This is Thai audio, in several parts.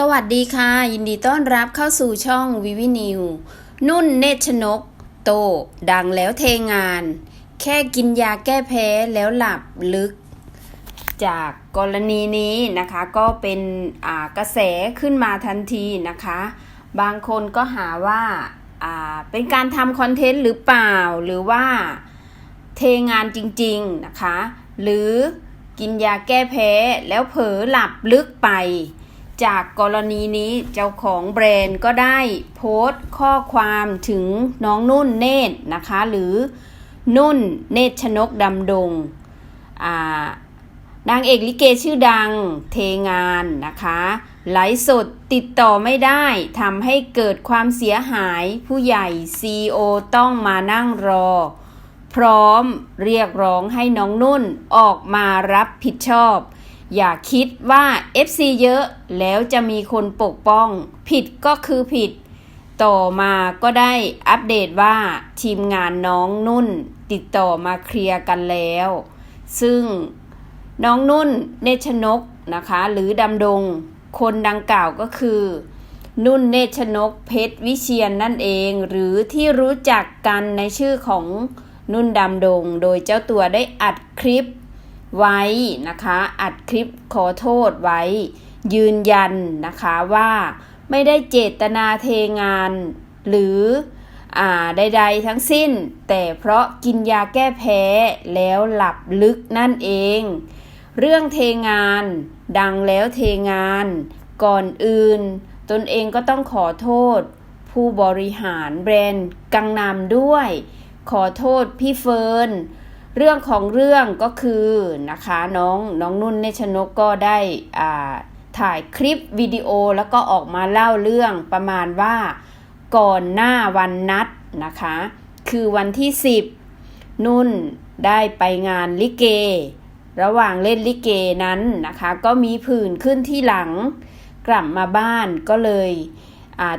สวัสดีค่ะ ยินดีต้อนรับเข้าสู่ช่องวิวินิว นุ่นเนชนก โต ดังแล้วเทงาน แค่กินยาแก้แพ้แล้วหลับลึก จากกรณีนี้นะคะก็เป็นกระแสขึ้นมาทันทีนะคะ บางคนก็หาว่าอ่าเป็นการทำคอนเทนต์หรือเปล่า หรือว่าเทงานจริงๆนะคะ หรือกินยาแก้แพ้แล้วเผลอหลับลึกไป จากกรณีนี้เจ้าของแบรนด์ก็ได้โพสต์ข้อความถึงน้องนุ่นเนตรนะคะ หรือนุ่นเนตรชนกดำดงนางเอกลิเกชื่อดังเทงานนะคะไลฟ์สดติดต่อไม่ได้ทำให้เกิดความเสียหายผู้ใหญ่ CEO ต้องมานั่งรอ พร้อมเรียกร้องให้น้องนุ่นออกมารับผิดชอบ อย่าคิดว่า FC เยอะแล้วจะมีคนปกป้อง ผิดก็คือผิด ต่อมาก็ได้อัปเดตว่าทีมงานน้องนุ่น ติดต่อมาเคลียร์กันแล้ว ซึ่งน้องนุ่นเนชนกนะคะ หรือดำดง คนดังกล่าวก็คือ นุ่นเนชนกเพชรวิเชียนนั่นเอง หรือที่รู้จักกันในชื่อของนุ่นดำดง โดยเจ้าตัวได้อัดคลิป ไว้นะคะ อัดคลิปขอโทษไว้ ยืนยันนะคะว่าไม่ได้เจตนาเทงาน หรืออ่าใดๆทั้งสิ้น แต่เพราะกินยาแก้แพ้แล้วหลับลึกนั่นเอง เรื่องเทงาน ดังแล้วเทงาน ก่อนอื่น ตนเองก็ต้องขอโทษ ผู้บริหารแบรนด์กังนำด้วย ขอโทษพี่เฟิร์น เรื่องของเรื่องก็คือนะคะน้องน้องนุ่นเนชนกก็ได้อ่าถ่ายคลิปวิดีโอแล้วก็ออกมาเล่าเรื่องประมาณว่าก่อนหน้าวันนัดนะคะ คือวันที่ 10 นุ่นได้ไปงานลิเก ระหว่างเล่นลิเกนั้นนะคะ ก็มีผื่นขึ้นที่หลัง กลับมาบ้านก็เลย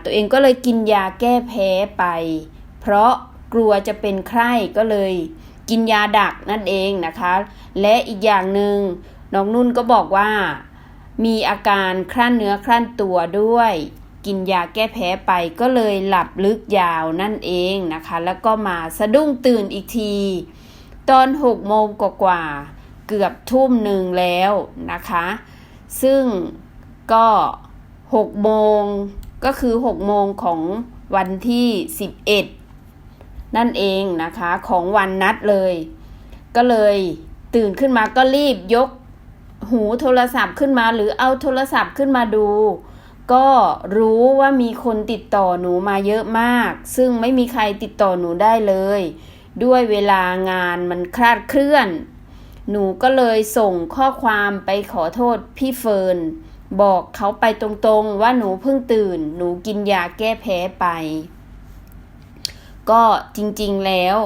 ตัวเองก็เลยกินยาแก้แพ้ไป เพราะกลัวจะเป็นไข้ก็เลย กินยาดักนั่นเองนะคะ และอีกอย่างหนึ่งน้องนุ่นก็บอกว่า มีอาการคลั่นเนื้อคลั่นตัวด้วย กินยาแก้แพ้ไปก็เลยหลับลึกยาวนั่นเองนะคะ แล้วก็มาสะดุ้งตื่นอีกที ตอนหกโมงกว่าเกือบทุ่มหนึ่งแล้วนะคะ ซึ่งก็หกโมงก็คือหกโมงของวันที่สิบเอ็ด นั่นเองนะคะของวันนัดเลย ก็เลยตื่นขึ้นมาก็รีบยกหูโทรศัพท์ขึ้นมาหรือเอาโทรศัพท์ขึ้นมาดู ก็รู้ว่ามีคนติดต่อหนูมาเยอะมาก ซึ่งไม่มีใครติดต่อหนูได้เลย ด้วยเวลางานมันคลาดเคลื่อน หนูก็เลยส่งข้อความไปขอโทษพี่เฟิร์นบอกเขาไปตรงๆว่าหนูเพิ่งตื่น หนูกินยาแก้แพ้ไป ก็จริงๆแล้ว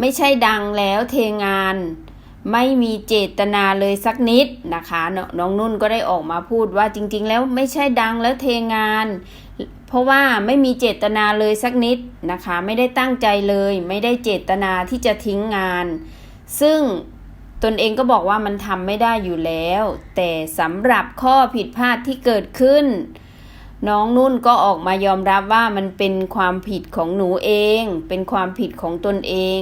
ไม่ใช่ดังแล้วเทงานไม่มีเจตนาเลยสักนิดนะคะ น้องนุ่นก็ได้ออกมาพูดว่าจริง ๆ แล้วไม่ใช่ดังแล้วเทงาน เพราะว่าไม่มีเจตนาเลยสักนิดนะคะ ไม่ได้ตั้งใจเลย ไม่ได้เจตนาที่จะทิ้งงาน ซึ่งตนเองก็บอกว่ามันทำไม่ได้อยู่แล้ว แต่สำหรับข้อผิดพลาดที่เกิดขึ้น น้องนุ่นก็ออกมายอมรับว่ามันเป็นความผิดของหนูเอง เป็นความผิดของตนเอง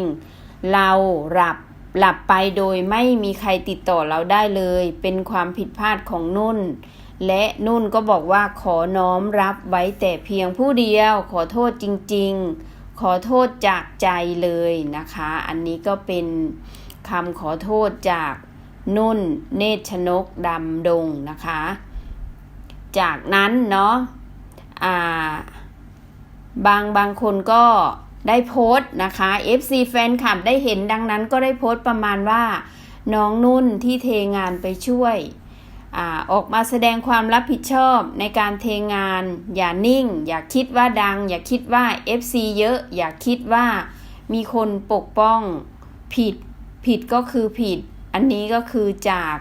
เราหลับหลับไปโดยไม่มีใครติดต่อเราได้เลย เป็นความผิดพลาดของนุ่น และนุ่นก็บอกว่าขอน้อมรับไว้แต่เพียงผู้เดียว ขอโทษจริง ๆ ขอโทษจากใจเลยนะคะ อันนี้ก็เป็นคำขอโทษจากนุ่น เนตรชนกดำดงนะคะ จากนั้นเนาะบางบางคนก็ได้โพสต์นะคะ FC แฟนคลับได้เห็นดังนั้นก็ได้โพสต์ประมาณว่า น้องนุ่นที่เทงานไปช่วยอออกมาแสดงความรับผิดชอบในการเทงาน อย่านิ่ง อย่าคิดว่าดัง อย่าคิดว่า FC เยอะ อย่าคิดว่ามีคนปกป้องผิดผิดก็คือผิด อันนี้ก็คือจาก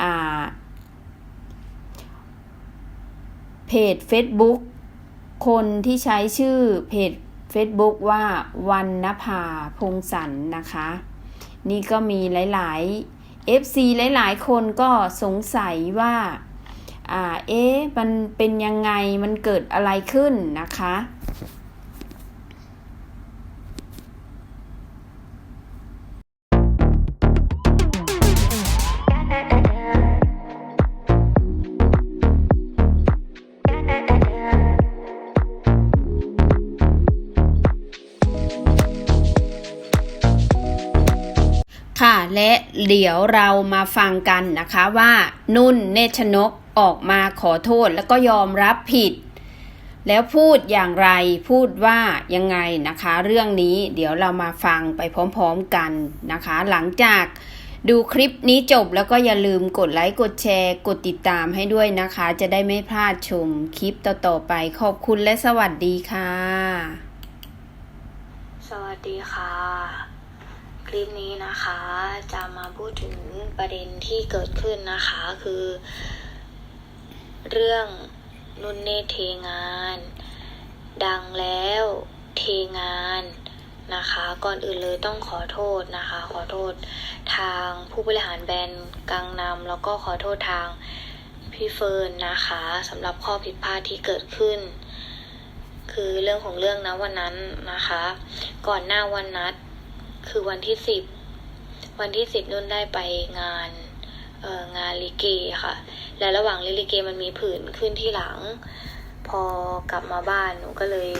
อ่า เพจ Facebook คนที่ใช้ชื่อเพจ Facebook ว่าวันนภาพงสันนะคะ นี่ก็มีหลาย ๆ FC หลาย ๆ คนก็สงสัยว่าอ่าเอ๊ะมันเป็นยังไงมันเกิดอะไรขึ้นนะคะ ค่ะ และเดี๋ยวเรามาฟังกันนะคะว่า นุ่นเนชนกออกมาขอโทษแล้วก็ยอมรับผิด แล้วพูดอย่างไรพูดว่ายังไงนะคะ เรื่องนี้เดี๋ยวเรามาฟังไปพร้อมๆกันนะคะ หลังจากดูคลิปนี้จบแล้วก็อย่าลืมกดไลค์กดแชร์ กดติดตามให้ด้วยนะคะ จะได้ไม่พลาดชมคลิปต่อๆไปขอบคุณและสวัสดีค่ะ สวัสดีค่ะ คลิปนี้นะคะ จะมาพูดถึงประเด็นที่เกิดขึ้นนะคะ คือ เรื่องนุ่นเนเทงาน ดังแล้วเทงานนะคะ ก่อนอื่นเลยต้องขอโทษนะคะ ขอโทษทางผู้บริหารแบรนด์กังนำแล้วก็ขอโทษทางพี่เฟิร์นนะคะสำหรับข้อผิดพลาดที่เกิดขึ้น คือเรื่องของเรื่องนะวันนั้นนะคะ ก่อนหน้าวันนัด คือวันที่สิบวันที่สิบนุ่นได้ไปงานเอ่องานลิเกค่ะ และระหว่างเล่นลิเกมันมีผื่นขึ้นที่หลัง พอกลับมาบ้านหนูก็เลย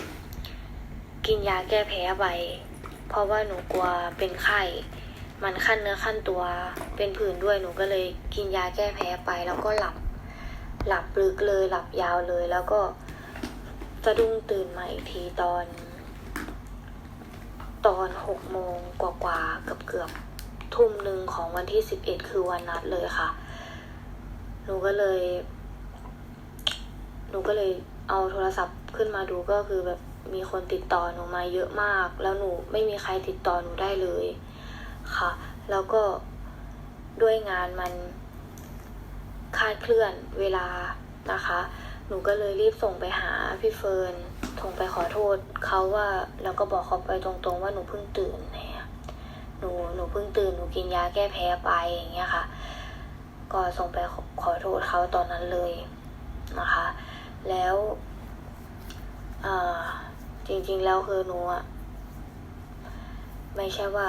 กินยาแก้แพ้ไป เพราะว่าหนูกลัวเป็นไข้ มันขั้นเนื้อขั้นตัวเป็นผื่นด้วยหนูก็เลยกินยาแก้แพ้ไปแล้วก็หลับ หลับลึกเลยหลับยาวเลยแล้วก็สะดุ้งตื่นมาอีกทีตอน ตอนหกโมงกว่าๆเกือบเกือบทุ่มหนึ่งของวันที่สิบเอ็ดคือวันนัดเลยค่ะ หนูก็เลย หนูก็เลยเอาโทรศัพท์ขึ้นมาดูก็คือแบบมีคนติดต่อหนูมาเยอะมาก แล้วหนูไม่มีใครติดต่อหนูได้เลยค่ะ แล้วก็ด้วยงานมันคลาดเคลื่อนเวลานะคะ หนูก็เลยรีบส่งไปหาพี่เฟิร์นส่งไปขอโทษเขาว่าแล้วก็บอกเขาไปตรงๆว่าหนูเพิ่งตื่นเนี่ยหนูหนูเพิ่งตื่นหนูกินยาแก้แพ้ไปอย่างเงี้ยค่ะ ก็ส่งไปขอขอโทษเขาตอนนั้นเลยนะคะ แล้วอจริงๆแล้วคือหนูอะไม่ใช่ว่า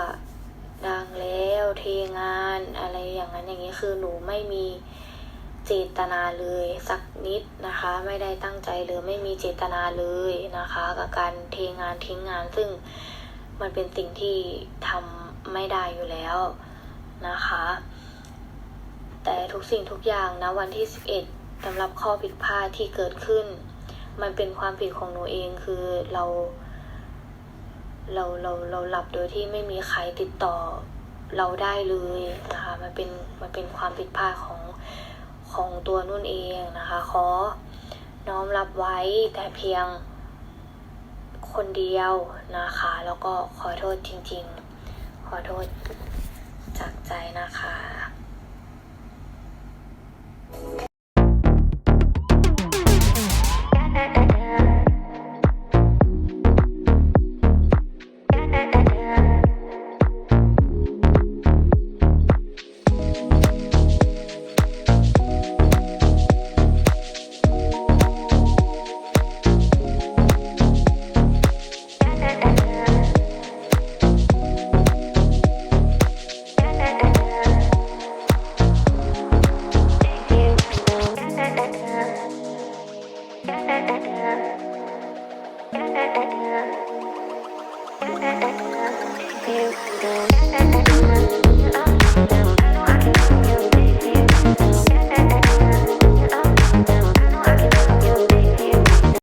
ดังแล้วเทงานอะไรอย่างนั้นอย่างนี้คือหนูไม่มี เจตนาเลยสักนิดนะคะ ไม่ได้ตั้งใจเลยไม่มีเจตนาเลยนะคะ กับการเทงานทิ้งงานซึ่งมันเป็นสิ่งที่ทำไม่ได้อยู่แล้วนะคะ แต่ทุกสิ่งทุกอย่างนะวันที่ 11สำหรับข้อผิดพลาดที่เกิดขึ้น มันเป็นความผิดของหนูเองคือเราเราเราเราหลับโดยที่ไม่มีใครติดต่อเราได้เลยนะคะ มันเป็นมันเป็นความผิดพลาดของ ของตัวนุ่นเองนะคะ ขอน้อมรับไว้แต่เพียงคนเดียวนะคะ แล้วก็ขอโทษจริงๆ ขอโทษจากใจนะคะ